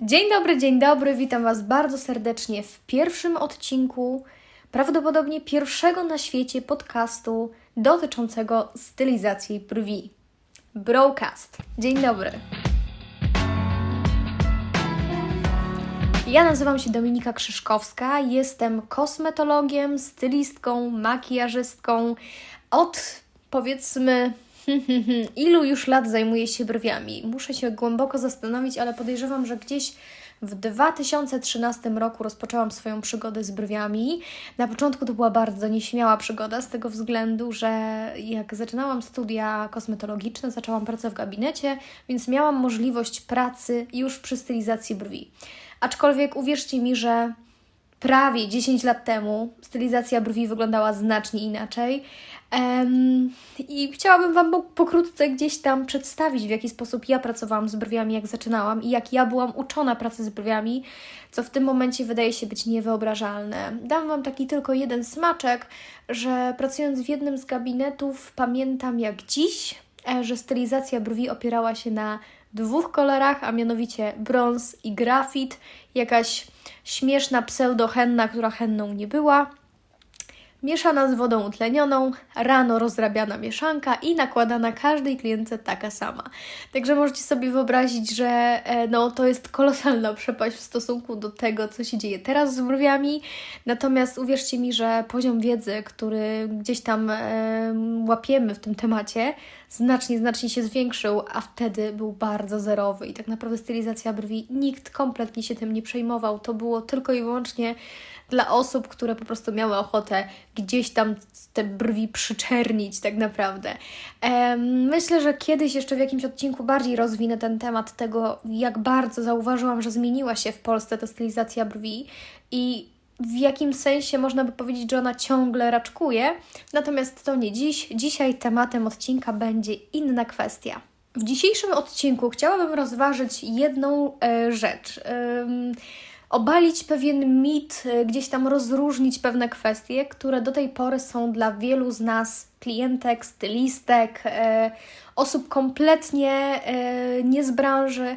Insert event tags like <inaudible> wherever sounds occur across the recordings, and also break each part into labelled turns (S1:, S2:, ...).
S1: Dzień dobry, dzień dobry, witam Was bardzo serdecznie w pierwszym odcinku, prawdopodobnie pierwszego na świecie podcastu dotyczącego stylizacji brwi. Broadcast. Dzień dobry. Ja nazywam się Dominika Krzyżkowska, jestem kosmetologiem, stylistką, makijażystką. Od powiedzmy <laughs> ilu już lat zajmuję się brwiami? Muszę się głęboko zastanowić, ale podejrzewam, że gdzieś w 2013 roku rozpoczęłam swoją przygodę z brwiami. Na początku to była bardzo nieśmiała przygoda, z tego względu, że jak zaczynałam studia kosmetologiczne, zaczęłam pracę w gabinecie, więc miałam możliwość pracy już przy stylizacji brwi. Aczkolwiek uwierzcie mi, że prawie 10 lat temu stylizacja brwi wyglądała znacznie inaczej. Em, I chciałabym Wam po- pokrótce gdzieś tam przedstawić, w jaki sposób ja pracowałam z brwiami, jak zaczynałam i jak ja byłam uczona pracy z brwiami, co w tym momencie wydaje się być niewyobrażalne. Dam Wam taki tylko jeden smaczek, że pracując w jednym z gabinetów, pamiętam jak dziś, e, że stylizacja brwi opierała się na dwóch kolorach, a mianowicie brąz i grafit, jakaś śmieszna pseudohenna, która henną nie była, mieszana z wodą utlenioną, rano rozrabiana mieszanka i nakładana każdej klientce taka sama. Także możecie sobie wyobrazić, że e, no, to jest kolosalna przepaść w stosunku do tego, co się dzieje teraz z brwiami. Natomiast uwierzcie mi, że poziom wiedzy, który gdzieś tam e, łapiemy w tym temacie, znacznie, znacznie się zwiększył, a wtedy był bardzo zerowy i tak naprawdę stylizacja brwi nikt kompletnie się tym nie przejmował. To było tylko i wyłącznie dla osób, które po prostu miały ochotę gdzieś tam te brwi przyczernić, tak naprawdę. Myślę, że kiedyś jeszcze w jakimś odcinku bardziej rozwinę ten temat tego, jak bardzo zauważyłam, że zmieniła się w Polsce ta stylizacja brwi i w jakim sensie można by powiedzieć, że ona ciągle raczkuje. Natomiast to nie dziś. Dzisiaj tematem odcinka będzie inna kwestia. W dzisiejszym odcinku chciałabym rozważyć jedną e, rzecz. Ym, obalić pewien mit, e, gdzieś tam rozróżnić pewne kwestie, które do tej pory są dla wielu z nas, klientek, stylistek, e, osób kompletnie e, nie z branży,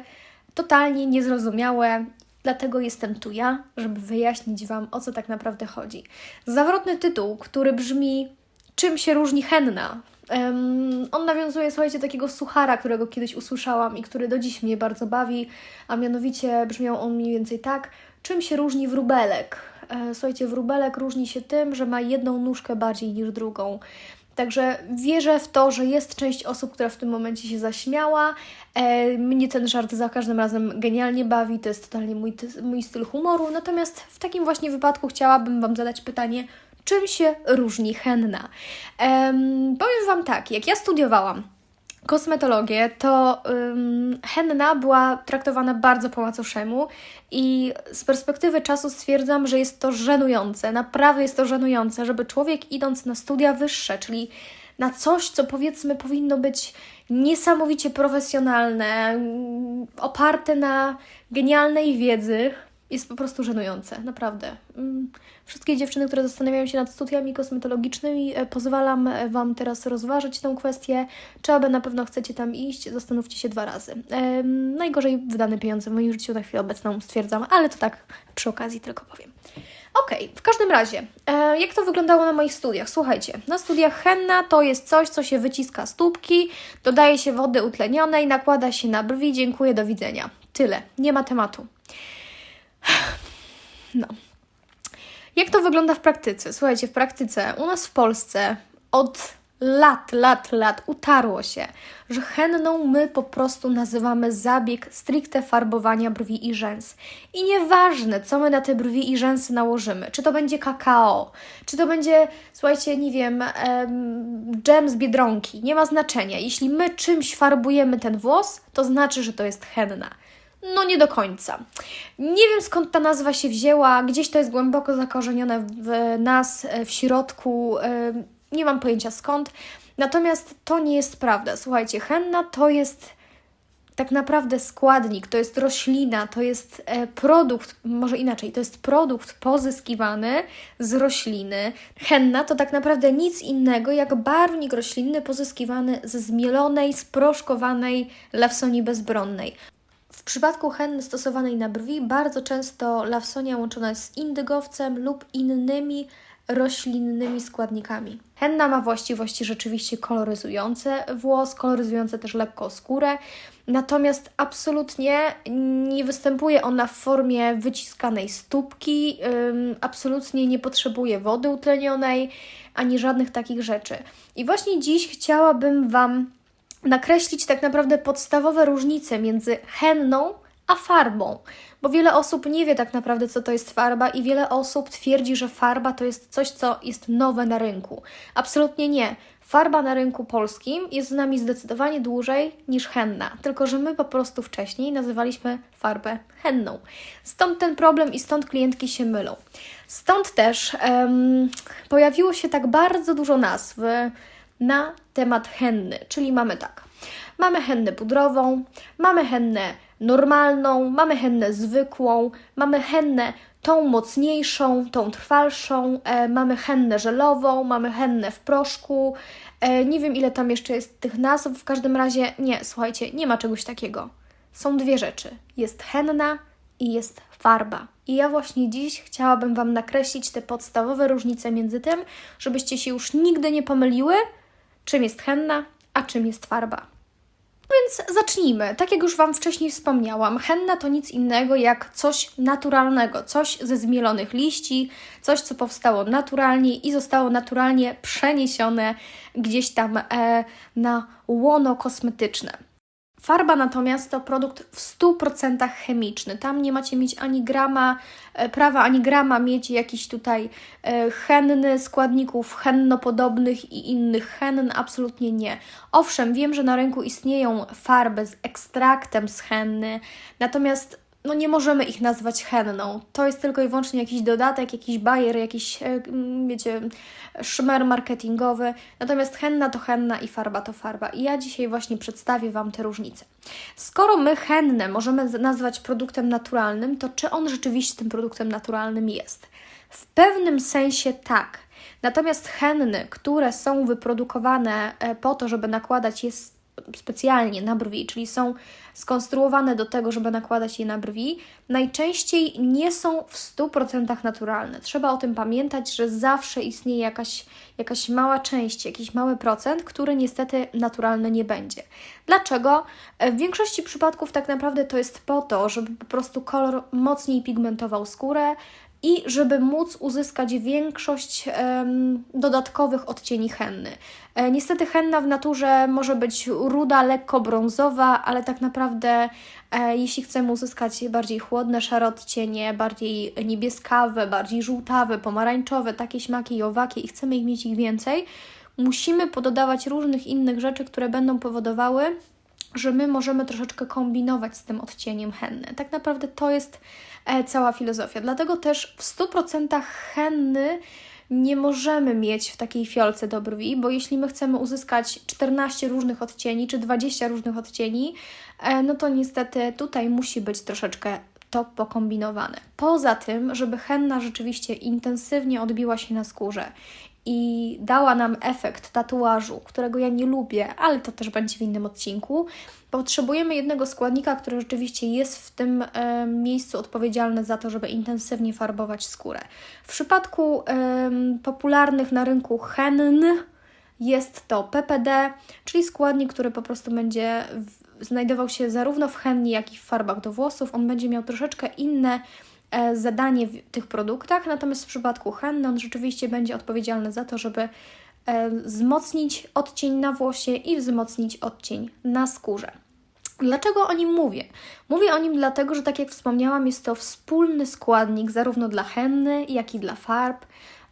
S1: totalnie niezrozumiałe. Dlatego jestem tu ja, żeby wyjaśnić Wam, o co tak naprawdę chodzi. Zawrotny tytuł, który brzmi Czym się różni henna? Em, on nawiązuje, słuchajcie, takiego suchara, którego kiedyś usłyszałam i który do dziś mnie bardzo bawi, a mianowicie brzmiał on mniej więcej tak, czym się różni wróbelek? E, słuchajcie, wróbelek różni się tym, że ma jedną nóżkę bardziej niż drugą. Także wierzę w to, że jest część osób, która w tym momencie się zaśmiała. E, mnie ten żart za każdym razem genialnie bawi, to jest totalnie mój, mój styl humoru. Natomiast w takim właśnie wypadku chciałabym Wam zadać pytanie, czym się różni henna? Em, powiem Wam tak, jak ja studiowałam kosmetologię, to ym, henna była traktowana bardzo po macoszemu i z perspektywy czasu stwierdzam, że jest to żenujące, naprawdę jest to żenujące, żeby człowiek idąc na studia wyższe, czyli na coś, co powiedzmy powinno być niesamowicie profesjonalne, mm, oparte na genialnej wiedzy, jest po prostu żenujące, naprawdę. Wszystkie dziewczyny, które zastanawiają się nad studiami kosmetologicznymi, e, pozwalam e, Wam teraz rozważyć tę kwestię. Czy aby na pewno chcecie tam iść, zastanówcie się dwa razy. Najgorzej wydane pieniądze w moim życiu na chwilę obecną stwierdzam, ale to tak przy okazji tylko powiem. Okej, w każdym razie, e, jak to wyglądało na moich studiach? Słuchajcie, na studiach henna to jest coś, co się wyciska z tubki, dodaje się wody utlenionej, nakłada się na brwi, dziękuję, do widzenia. Tyle, nie ma tematu. <sighs> No. Jak to wygląda w praktyce? Słuchajcie, w praktyce u nas w Polsce od lat, lat, lat utarło się, że henną my po prostu nazywamy zabieg stricte farbowania brwi i rzęs. I nieważne, co my na te brwi i rzęsy nałożymy, czy to będzie kakao, czy to będzie, słuchajcie, nie wiem, em, dżem z biedronki, nie ma znaczenia. Jeśli my czymś farbujemy ten włos, to znaczy, że to jest henna. No nie do końca. Nie wiem skąd ta nazwa się wzięła, gdzieś to jest głęboko zakorzenione w nas, e, w środku, e, nie mam pojęcia skąd. Natomiast to nie jest prawda. Słuchajcie, henna to jest tak naprawdę składnik, to jest roślina, to jest e, produkt, może inaczej, to jest produkt pozyskiwany z rośliny. Henna to tak naprawdę nic innego jak barwnik roślinny pozyskiwany ze zmielonej, sproszkowanej lawsonii bezbronnej. W przypadku henny stosowanej na brwi bardzo często lawsonia łączona jest z indygowcem lub innymi roślinnymi składnikami. Henna ma właściwości rzeczywiście koloryzujące włos, koloryzujące też lekko skórę, natomiast absolutnie nie występuje ona w formie wyciskanej stópki, absolutnie nie potrzebuje wody utlenionej ani żadnych takich rzeczy. I właśnie dziś chciałabym Wam nakreślić tak naprawdę podstawowe różnice między henną a farbą, bo wiele osób nie wie tak naprawdę, co to jest farba, i wiele osób twierdzi, że farba to jest coś, co jest nowe na rynku. Absolutnie nie. Farba na rynku polskim jest z nami zdecydowanie dłużej niż henna, tylko że my po prostu wcześniej nazywaliśmy farbę henną. Stąd ten problem i stąd klientki się mylą. Stąd też um, pojawiło się tak bardzo dużo nazw na temat henny, czyli mamy tak. Mamy hennę pudrową, mamy hennę normalną, mamy hennę zwykłą, mamy hennę tą mocniejszą, tą trwalszą, e, mamy hennę żelową, mamy hennę w proszku. E, nie wiem, ile tam jeszcze jest tych nazw, w każdym razie nie, słuchajcie, nie ma czegoś takiego. Są dwie rzeczy: jest henna i jest farba. I ja właśnie dziś chciałabym Wam nakreślić te podstawowe różnice między tym, żebyście się już nigdy nie pomyliły, czym jest henna, a czym jest farba. Więc zacznijmy. Tak jak już Wam wcześniej wspomniałam, henna to nic innego jak coś naturalnego, coś ze zmielonych liści, coś, co powstało naturalnie i zostało naturalnie przeniesione gdzieś tam e, na łono kosmetyczne. Farba natomiast to produkt w 100% chemiczny. Tam nie macie mieć ani grama e, prawa, ani grama mieć jakichś tutaj e, henny, składników hennopodobnych i innych henn. Absolutnie nie. Owszem, wiem, że na rynku istnieją farby z ekstraktem z henny, natomiast no nie możemy ich nazwać henną. To jest tylko i wyłącznie jakiś dodatek, jakiś bajer, jakiś, e, wiecie, szmer marketingowy. Natomiast henna to henna i farba to farba. I ja dzisiaj właśnie przedstawię Wam te różnice. Skoro my hennę możemy nazwać produktem naturalnym, to czy on rzeczywiście tym produktem naturalnym jest? W pewnym sensie tak. Natomiast henny, które są wyprodukowane e, po to, żeby nakładać je specjalnie na brwi, czyli są skonstruowane do tego, żeby nakładać je na brwi, najczęściej nie są w 100% naturalne. Trzeba o tym pamiętać, że zawsze istnieje jakaś, jakaś mała część, jakiś mały procent, który niestety naturalny nie będzie. Dlaczego? W większości przypadków tak naprawdę to jest po to, żeby po prostu kolor mocniej pigmentował skórę, i żeby móc uzyskać większość um, dodatkowych odcieni henny. E, niestety henna w naturze może być ruda, lekko brązowa, ale tak naprawdę e, jeśli chcemy uzyskać bardziej chłodne, szare odcienie, bardziej niebieskawe, bardziej żółtawe, pomarańczowe, takie śmaki i owaki i chcemy ich mieć ich więcej, musimy pododawać różnych innych rzeczy, które będą powodowały, że my możemy troszeczkę kombinować z tym odcieniem henny. Tak naprawdę to jest e, cała filozofia. Dlatego też w 100% henny nie możemy mieć w takiej fiolce do brwi, bo jeśli my chcemy uzyskać 14 różnych odcieni czy 20 różnych odcieni, e, no to niestety tutaj musi być troszeczkę to pokombinowane. Poza tym, żeby henna rzeczywiście intensywnie odbiła się na skórze i dała nam efekt tatuażu, którego ja nie lubię, ale to też będzie w innym odcinku, potrzebujemy jednego składnika, który rzeczywiście jest w tym e, miejscu odpowiedzialny za to, żeby intensywnie farbować skórę. W przypadku e, popularnych na rynku henn jest to PPD, czyli składnik, który po prostu będzie w, znajdował się zarówno w henni, jak i w farbach do włosów. On będzie miał troszeczkę inne zadanie w tych produktach, natomiast w przypadku henny on rzeczywiście będzie odpowiedzialny za to, żeby e, wzmocnić odcień na włosie i wzmocnić odcień na skórze. Dlaczego o nim mówię? Mówię o nim dlatego, że tak jak wspomniałam, jest to wspólny składnik zarówno dla henny, jak i dla farb.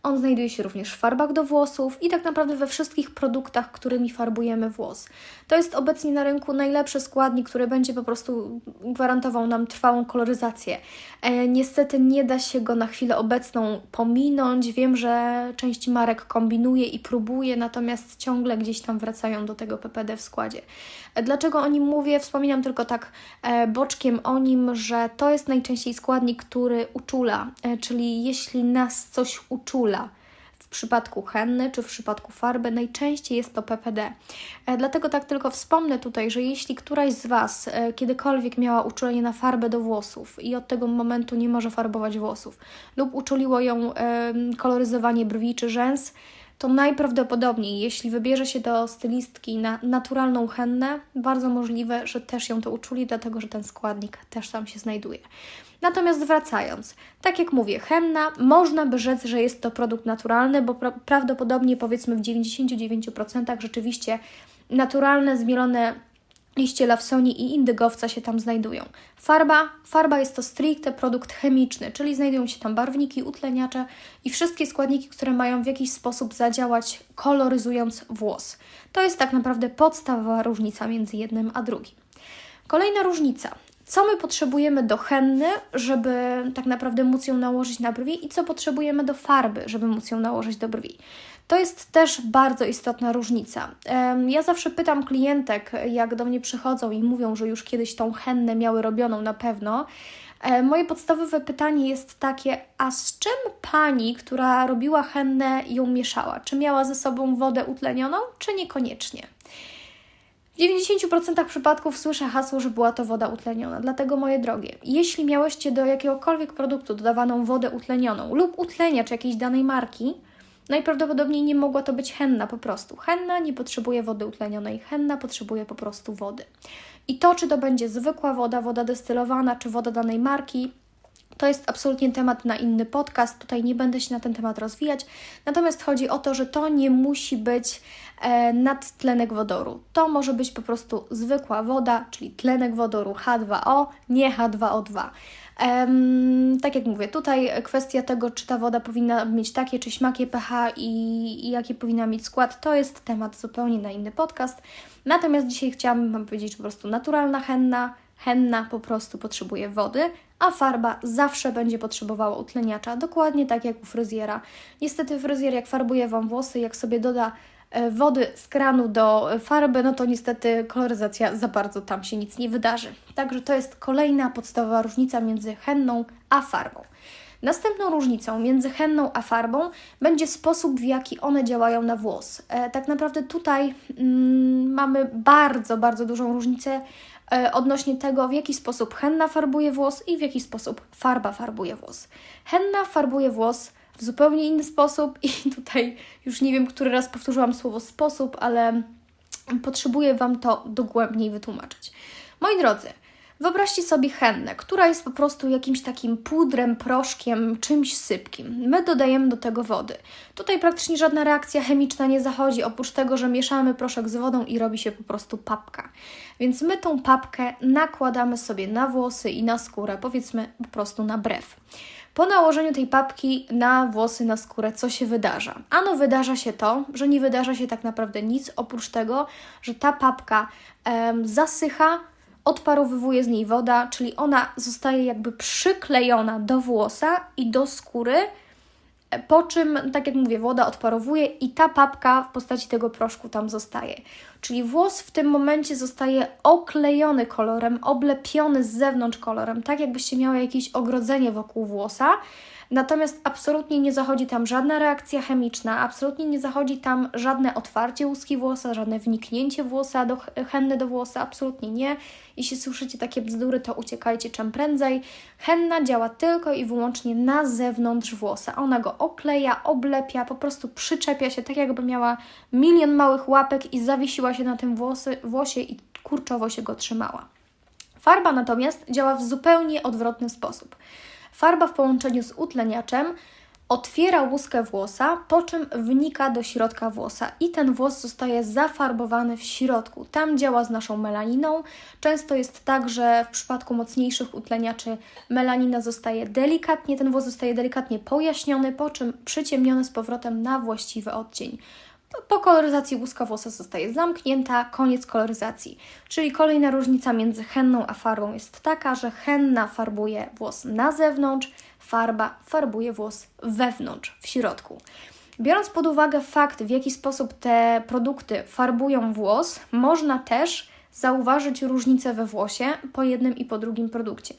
S1: On znajduje się również w farbach do włosów i tak naprawdę we wszystkich produktach, którymi farbujemy włos. To jest obecnie na rynku najlepszy składnik, który będzie po prostu gwarantował nam trwałą koloryzację. E, niestety nie da się go na chwilę obecną pominąć. Wiem, że część marek kombinuje i próbuje, natomiast ciągle gdzieś tam wracają do tego PPD w składzie. E, dlaczego o nim mówię? Wspominam tylko tak e, boczkiem o nim, że to jest najczęściej składnik, który uczula, e, czyli jeśli nas coś uczula, w przypadku henny czy w przypadku farby najczęściej jest to PPD. E, dlatego tak tylko wspomnę tutaj, że jeśli któraś z Was e, kiedykolwiek miała uczulenie na farbę do włosów i od tego momentu nie może farbować włosów lub uczuliło ją koloryzowanie brwi czy rzęs, to najprawdopodobniej, jeśli wybierze się do stylistki na naturalną hennę, bardzo możliwe, że też ją to uczuli, dlatego że ten składnik też tam się znajduje. Natomiast wracając, tak jak mówię, henna można by rzec, że jest to produkt naturalny, bo pra prawdopodobnie powiedzmy w 99% rzeczywiście naturalne, zmielone liście lawsoni i indygowca się tam znajdują. Farba, farba jest to stricte produkt chemiczny, czyli znajdują się tam barwniki, utleniacze i wszystkie składniki, które mają w jakiś sposób zadziałać koloryzując włos. To jest tak naprawdę podstawowa różnica między jednym a drugim. Kolejna różnica. Co my potrzebujemy do henny, żeby tak naprawdę móc ją nałożyć na brwi i co potrzebujemy do farby, żeby móc ją nałożyć do brwi. To jest też bardzo istotna różnica. Ja zawsze pytam klientek, jak do mnie przychodzą i mówią, że już kiedyś tą hennę miały robioną na pewno. E, moje podstawowe pytanie jest takie: a z czym pani, która robiła hennę, ją mieszała? Czy miała ze sobą wodę utlenioną, czy niekoniecznie? W 90% przypadków słyszę hasło, że była to woda utleniona. Dlatego, moje drogie, jeśli miałyście do jakiegokolwiek produktu dodawaną wodę utlenioną lub utleniacz jakiejś danej marki, Najprawdopodobniej nie mogła to być henna po prostu. Henna nie potrzebuje wody utlenionej, henna potrzebuje po prostu wody. I to, czy to będzie zwykła woda, woda destylowana, czy woda danej marki, to jest absolutnie temat na inny podcast. Tutaj nie będę się na ten temat rozwijać. Natomiast chodzi o to, że to nie musi być e, nadtlenek wodoru. To może być po prostu zwykła woda, czyli tlenek wodoru H2O, nie H2O2. Tak jak mówię, tutaj kwestia tego, czy ta woda powinna mieć takie czy śmakie pH i, i jaki powinna mieć skład, to jest temat zupełnie na inny podcast. Natomiast dzisiaj chciałabym Wam powiedzieć, po prostu naturalna henna, henna po prostu potrzebuje wody, a farba zawsze będzie potrzebowała utleniacza, dokładnie tak jak u fryzjera. Niestety fryzjer jak farbuje Wam włosy, jak sobie doda wody z kranu do farby, no to niestety koloryzacja za bardzo tam się nic nie wydarzy. Także to jest kolejna podstawowa różnica między henną a farbą. Następną różnicą między henną a farbą będzie sposób, w jaki one działają na włos. E, tak naprawdę tutaj mm, mamy bardzo, bardzo dużą różnicę e, odnośnie tego, w jaki sposób henna farbuje włos i w jaki sposób farba farbuje włos. Henna farbuje włos w zupełnie inny sposób i <laughs> tutaj już nie wiem, który raz powtórzyłam słowo sposób, ale potrzebuję Wam to dogłębniej wytłumaczyć. Moi drodzy, Wyobraźcie sobie hennę, która jest po prostu jakimś takim pudrem, proszkiem, czymś sypkim. My dodajemy do tego wody. Tutaj praktycznie żadna reakcja chemiczna nie zachodzi, oprócz tego, że mieszamy proszek z wodą i robi się po prostu papka. Więc my tą papkę nakładamy sobie na włosy i na skórę, powiedzmy po prostu na brew. Po nałożeniu tej papki na włosy, na skórę, co się wydarza? Ano wydarza się to, że nie wydarza się tak naprawdę nic oprócz tego, że ta papka zasycha, odparowywuje z niej woda, czyli ona zostaje jakby przyklejona do włosa i do skóry, po czym, tak jak mówię, woda odparowuje i ta papka w postaci tego proszku tam zostaje. Czyli włos w tym momencie zostaje oklejony kolorem, oblepiony z zewnątrz kolorem, tak jakbyście miały jakieś ogrodzenie wokół włosa. Natomiast absolutnie nie zachodzi tam żadna reakcja chemiczna, absolutnie nie zachodzi tam żadne otwarcie łuski włosa, żadne wniknięcie włosa do henny do włosa, absolutnie nie. Jeśli słyszycie takie bzdury, to uciekajcie czym prędzej. Henna działa tylko i wyłącznie na zewnątrz włosa. Ona go okleja, oblepia, po prostu przyczepia się, tak jakby miała milion małych łapek i zawiesiła się na tym włosy, włosie i kurczowo się go trzymała. Farba natomiast działa w zupełnie odwrotny sposób. Farba w połączeniu z utleniaczem otwiera łuskę włosa, po czym wnika do środka włosa i ten włos zostaje zafarbowany w środku. Tam działa z naszą melaniną. Często jest tak, że w przypadku mocniejszych utleniaczy melanina zostaje delikatnie, ten włos zostaje delikatnie pojaśniony, po czym przyciemniony z powrotem na właściwy odcień. Po koloryzacji łuska włosa zostaje zamknięta, koniec koloryzacji. Czyli kolejna różnica między henną a farbą jest taka, że henna farbuje włos na zewnątrz, farba farbuje włos wewnątrz, w środku. Biorąc pod uwagę fakt, w jaki sposób te produkty farbują włos, można też zauważyć różnicę we włosie po jednym i po drugim produkcie.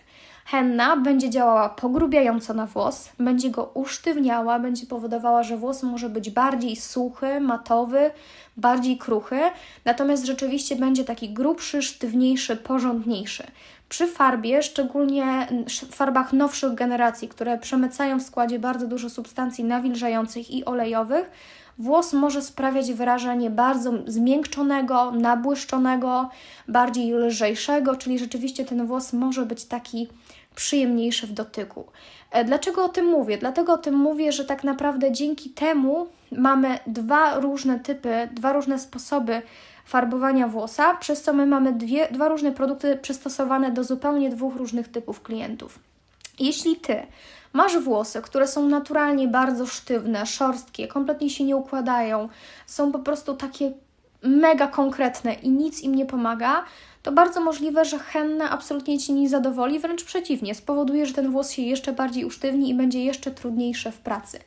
S1: Henna będzie działała pogrubiająco na włos, będzie go usztywniała, będzie powodowała, że włos może być bardziej suchy, matowy, bardziej kruchy, natomiast rzeczywiście będzie taki grubszy, sztywniejszy, porządniejszy. Przy farbie, szczególnie farbach nowszych generacji, które przemycają w składzie bardzo dużo substancji nawilżających i olejowych, włos może sprawiać wrażenie bardzo zmiękczonego, nabłyszczonego, bardziej lżejszego, czyli rzeczywiście ten włos może być taki przyjemniejszy w dotyku. E, dlaczego o tym mówię? Dlatego o tym mówię, że tak naprawdę dzięki temu mamy dwa różne typy, dwa różne sposoby farbowania włosa, przez co my mamy dwie, dwa różne produkty przystosowane do zupełnie dwóch różnych typów klientów. Jeśli ty masz włosy, które są naturalnie bardzo sztywne, szorstkie, kompletnie się nie układają, są po prostu takie mega konkretne i nic im nie pomaga, to bardzo możliwe, że henna absolutnie Ci nie zadowoli, wręcz przeciwnie, spowoduje, że ten włos się jeszcze bardziej usztywni i będzie jeszcze trudniejszy w pracy.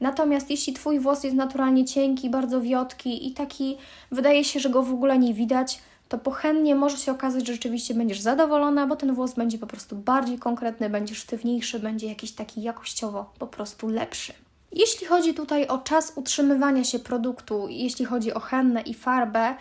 S1: Natomiast jeśli Twój włos jest naturalnie cienki, bardzo wiotki i taki wydaje się, że go w ogóle nie widać, to pochennie może się okazać, że rzeczywiście będziesz zadowolona, bo ten włos będzie po prostu bardziej konkretny, będzie sztywniejszy, będzie jakiś taki jakościowo po prostu lepszy. Jeśli chodzi tutaj o czas utrzymywania się produktu, jeśli chodzi o hennę i farbę,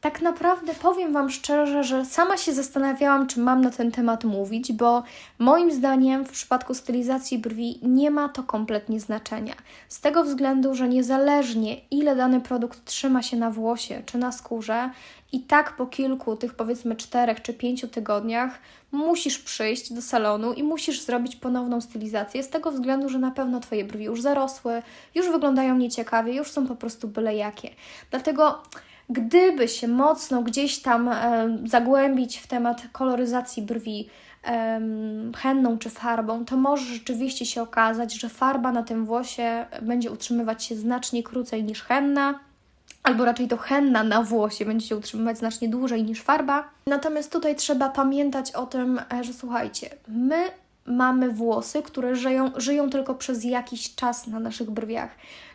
S1: tak naprawdę powiem Wam szczerze, że sama się zastanawiałam, czy mam na ten temat mówić, bo moim zdaniem w przypadku stylizacji brwi nie ma to kompletnie znaczenia. Z tego względu, że niezależnie ile dany produkt trzyma się na włosie czy na skórze, i tak po kilku, tych powiedzmy czterech czy pięciu tygodniach, musisz przyjść do salonu i musisz zrobić ponowną stylizację, z tego względu, że na pewno Twoje brwi już zarosły, już wyglądają nieciekawie, już są po prostu byle jakie. Dlatego gdyby się mocno gdzieś tam zagłębić w temat koloryzacji brwi, henną czy farbą, to może rzeczywiście się okazać, że farba na tym włosie będzie utrzymywać się znacznie krócej niż henna, albo raczej to henna na włosie będzie się utrzymywać znacznie dłużej niż farba. Natomiast tutaj trzeba pamiętać o tym, e, że słuchajcie, my mamy włosy, które żyją, żyją tylko przez jakiś czas na naszych brwiach.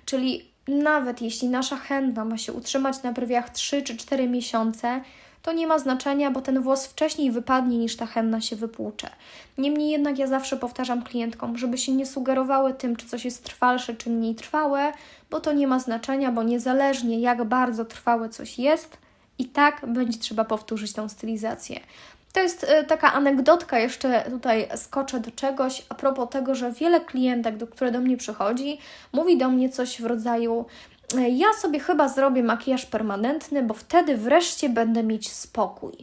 S1: Czyli nawet jeśli nasza henna ma się utrzymać na brwiach 3 czy 4 miesiące, to nie ma znaczenia, bo ten włos wcześniej wypadnie niż ta henna się wypłucze. Niemniej jednak ja zawsze powtarzam klientkom, żeby się nie sugerowały tym, czy coś jest trwalsze, czy mniej trwałe, bo to nie ma znaczenia, bo niezależnie jak bardzo trwałe coś jest, i tak będzie trzeba powtórzyć tą stylizację. To jest y, taka anegdotka, jeszcze tutaj skoczę do czegoś a propos tego, że wiele klientek, do które do mnie przychodzi, mówi do mnie coś w rodzaju: y, Ja sobie chyba zrobię makijaż permanentny, bo wtedy wreszcie będę mieć spokój.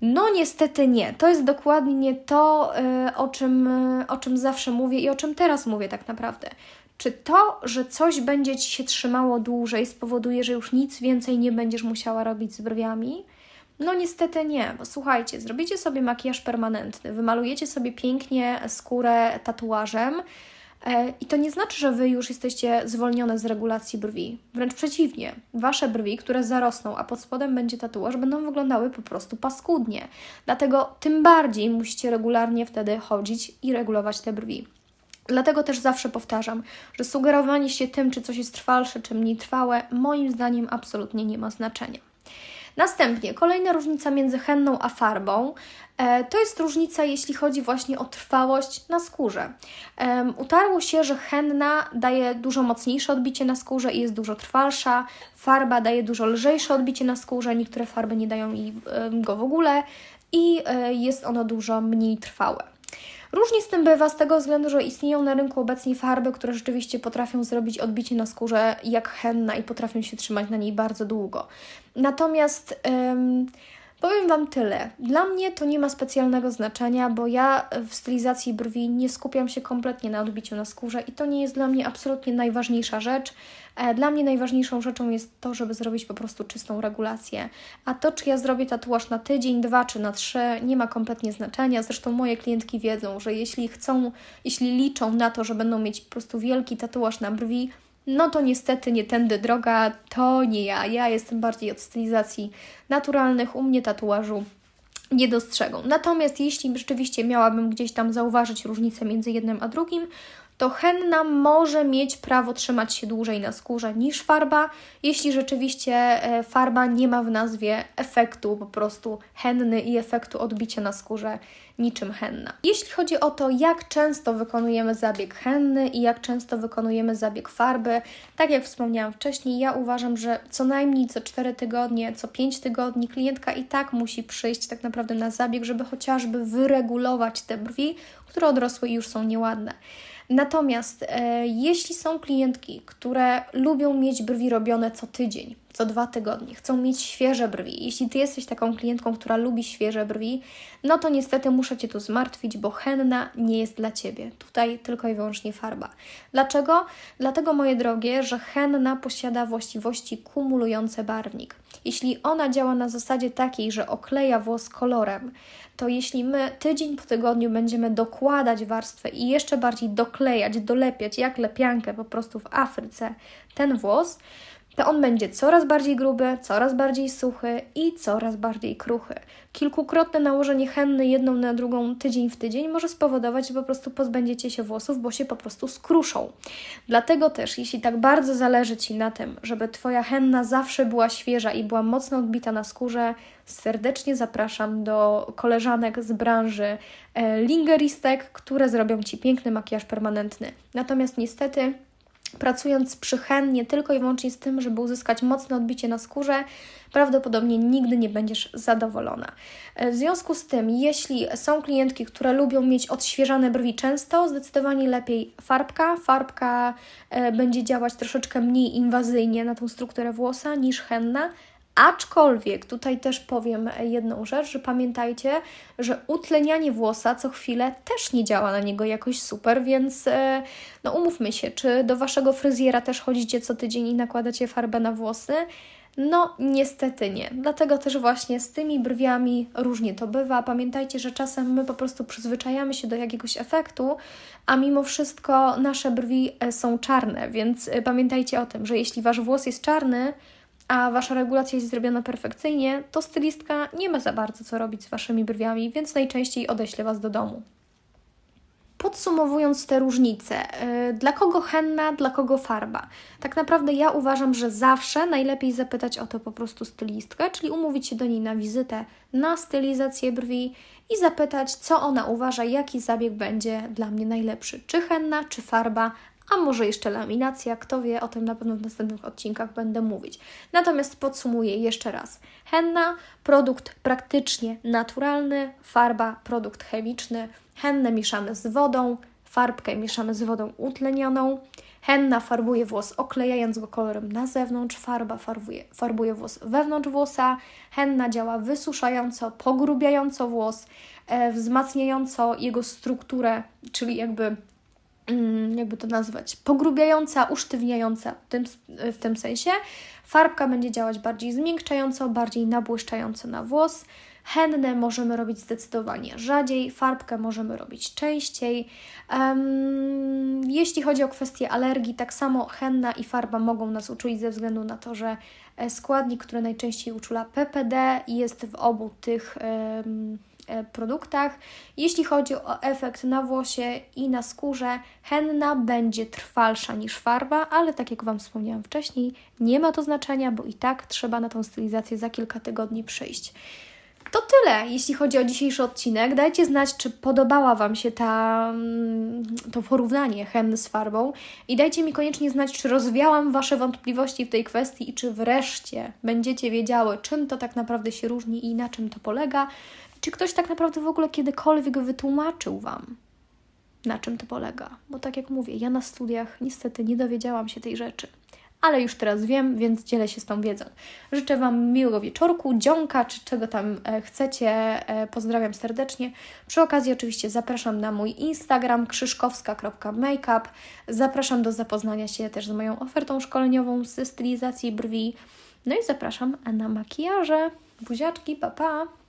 S1: No, niestety nie. To jest dokładnie to, y, o czym, o czym zawsze mówię i o czym teraz mówię, tak naprawdę. Czy to, że coś będzie ci się trzymało dłużej, spowoduje, że już nic więcej nie będziesz musiała robić z brwiami? No niestety nie, bo słuchajcie, zrobicie sobie makijaż permanentny, wymalujecie sobie pięknie skórę tatuażem e, i to nie znaczy, że Wy już jesteście zwolnione z regulacji brwi. Wręcz przeciwnie, Wasze brwi, które zarosną, a pod spodem będzie tatuaż, będą wyglądały po prostu paskudnie. Dlatego tym bardziej musicie regularnie wtedy chodzić i regulować te brwi. Dlatego też zawsze powtarzam, że sugerowanie się tym, czy coś jest trwalsze, czy mniej trwałe, moim zdaniem absolutnie nie ma znaczenia. Następnie kolejna różnica między henną a farbą e, to jest różnica, jeśli chodzi właśnie o trwałość na skórze. Utarło się, że henna daje dużo mocniejsze odbicie na skórze i jest dużo trwalsza, farba daje dużo lżejsze odbicie na skórze, niektóre farby nie dają go w ogóle i e, jest ono dużo mniej trwałe. Różnie z tym bywa z tego względu, że istnieją na rynku obecnie farby, które rzeczywiście potrafią zrobić odbicie na skórze jak henna i potrafią się trzymać na niej bardzo długo. Natomiast ym, powiem Wam tyle. Dla mnie to nie ma specjalnego znaczenia, bo ja w stylizacji brwi nie skupiam się kompletnie na odbiciu na skórze i to nie jest dla mnie absolutnie najważniejsza rzecz. E, dla mnie najważniejszą rzeczą jest to, żeby zrobić po prostu czystą regulację. A to, czy ja zrobię tatuaż na tydzień, dwa czy na trzy, nie ma kompletnie znaczenia. Zresztą moje klientki wiedzą, że jeśli chcą, jeśli liczą na to, że będą mieć po prostu wielki tatuaż na brwi, no to niestety nie tędy droga, to nie ja. Ja jestem bardziej od stylizacji naturalnych, u mnie tatuażu nie dostrzegą. Natomiast jeśli rzeczywiście miałabym gdzieś tam zauważyć różnicę między jednym a drugim, to henna może mieć prawo trzymać się dłużej na skórze niż farba, jeśli rzeczywiście e, farba nie ma w nazwie efektu po prostu henny i efektu odbicia na skórze niczym henna. Jeśli chodzi o to, jak często wykonujemy zabieg henny i jak często wykonujemy zabieg farby, tak jak wspomniałam wcześniej, ja uważam, że co najmniej co 4 tygodnie, co 5 tygodni klientka i tak musi przyjść tak naprawdę na zabieg, żeby chociażby wyregulować te brwi, które odrosły i już są nieładne. Natomiast e, jeśli są klientki, które lubią mieć brwi robione co tydzień, co dwa tygodnie, chcą mieć świeże brwi, jeśli Ty jesteś taką klientką, która lubi świeże brwi, no to niestety muszę Cię tu zmartwić, bo henna nie jest dla Ciebie. Tutaj tylko i wyłącznie farba. Dlaczego? Dlatego, moje drogie, że henna posiada właściwości kumulujące barwnik. Jeśli ona działa na zasadzie takiej, że okleja włos kolorem, to jeśli my tydzień po tygodniu będziemy dokładać warstwę i jeszcze bardziej doklejać, dolepiać, jak lepiankę po prostu w Afryce, ten włos, to on będzie coraz bardziej gruby, coraz bardziej suchy i coraz bardziej kruchy. Kilkukrotne nałożenie henny jedną na drugą tydzień w tydzień może spowodować, że po prostu pozbędziecie się włosów, bo się po prostu skruszą. Dlatego też, jeśli tak bardzo zależy Ci na tym, żeby Twoja henna zawsze była świeża i była mocno odbita na skórze, serdecznie zapraszam do koleżanek z branży e, lingeristek, które zrobią Ci piękny makijaż permanentny. Natomiast niestety pracując przychętnie tylko i wyłącznie z tym, żeby uzyskać mocne odbicie na skórze, prawdopodobnie nigdy nie będziesz zadowolona. E, w związku z tym, jeśli są klientki, które lubią mieć odświeżane brwi często, zdecydowanie lepiej farbka. Farbka e, będzie działać troszeczkę mniej inwazyjnie na tą strukturę włosa niż henna, Aczkolwiek tutaj też powiem jedną rzecz, że pamiętajcie, że utlenianie włosa co chwilę też nie działa na niego jakoś super, więc e, no umówmy się, czy do waszego fryzjera też chodzicie co tydzień i nakładacie farbę na włosy? No, niestety nie. Dlatego też właśnie z tymi brwiami różnie to bywa. Pamiętajcie, że czasem my po prostu przyzwyczajamy się do jakiegoś efektu, a mimo wszystko nasze brwi e, są czarne, więc e, pamiętajcie o tym, że jeśli wasz włos jest czarny, a wasza regulacja jest zrobiona perfekcyjnie, to stylistka nie ma za bardzo co robić z waszymi brwiami, więc najczęściej odeślę was do domu. Podsumowując te różnice, yy, dla kogo henna, dla kogo farba? Tak naprawdę ja uważam, że zawsze najlepiej zapytać o to po prostu stylistkę, czyli umówić się do niej na wizytę, na stylizację brwi i zapytać, co ona uważa, jaki zabieg będzie dla mnie najlepszy, czy henna, czy farba, a może jeszcze laminacja, kto wie, o tym na pewno w następnych odcinkach będę mówić. Natomiast podsumuję jeszcze raz. Henna, produkt praktycznie naturalny, farba, produkt chemiczny. Hennę mieszamy z wodą, farbkę mieszamy z wodą utlenioną. Henna farbuje włos oklejając go kolorem na zewnątrz, farba farbuje, farbuje włos wewnątrz włosa. Henna działa wysuszająco, pogrubiająco włos, e, wzmacniająco jego strukturę, czyli jakby jakby to nazwać, pogrubiająca, usztywniająca w tym, w tym sensie. Farbka będzie działać bardziej zmiękczająco, bardziej nabłyszczająco na włos. Hennę możemy robić zdecydowanie rzadziej, farbkę możemy robić częściej. Um, jeśli chodzi o kwestię alergii, tak samo henna i farba mogą nas uczulić ze względu na to, że e, składnik, który najczęściej uczula PPD jest w obu tych um, produktach. Jeśli chodzi o efekt na włosie i na skórze, henna będzie trwalsza niż farba, ale tak jak Wam wspomniałam wcześniej, nie ma to znaczenia, bo i tak trzeba na tą stylizację za kilka tygodni przyjść. To tyle, jeśli chodzi o dzisiejszy odcinek. Dajcie znać, czy podobała Wam się ta, mm, to porównanie henny z farbą i dajcie mi koniecznie znać, czy rozwiałam Wasze wątpliwości w tej kwestii i czy wreszcie będziecie wiedziały, czym to tak naprawdę się różni i na czym to polega. Czy ktoś tak naprawdę w ogóle kiedykolwiek wytłumaczył Wam, na czym to polega? Bo tak jak mówię, ja na studiach niestety nie dowiedziałam się tej rzeczy. Ale już teraz wiem, więc dzielę się z tą wiedzą. Życzę Wam miłego wieczorku, dzionka, czy czego tam e, chcecie. E, pozdrawiam serdecznie. Przy okazji oczywiście zapraszam na mój Instagram krzyszkowska.makeup. Zapraszam do zapoznania się też z moją ofertą szkoleniową z stylizacji brwi. No i zapraszam na makijaże. Buziaczki, pa pa!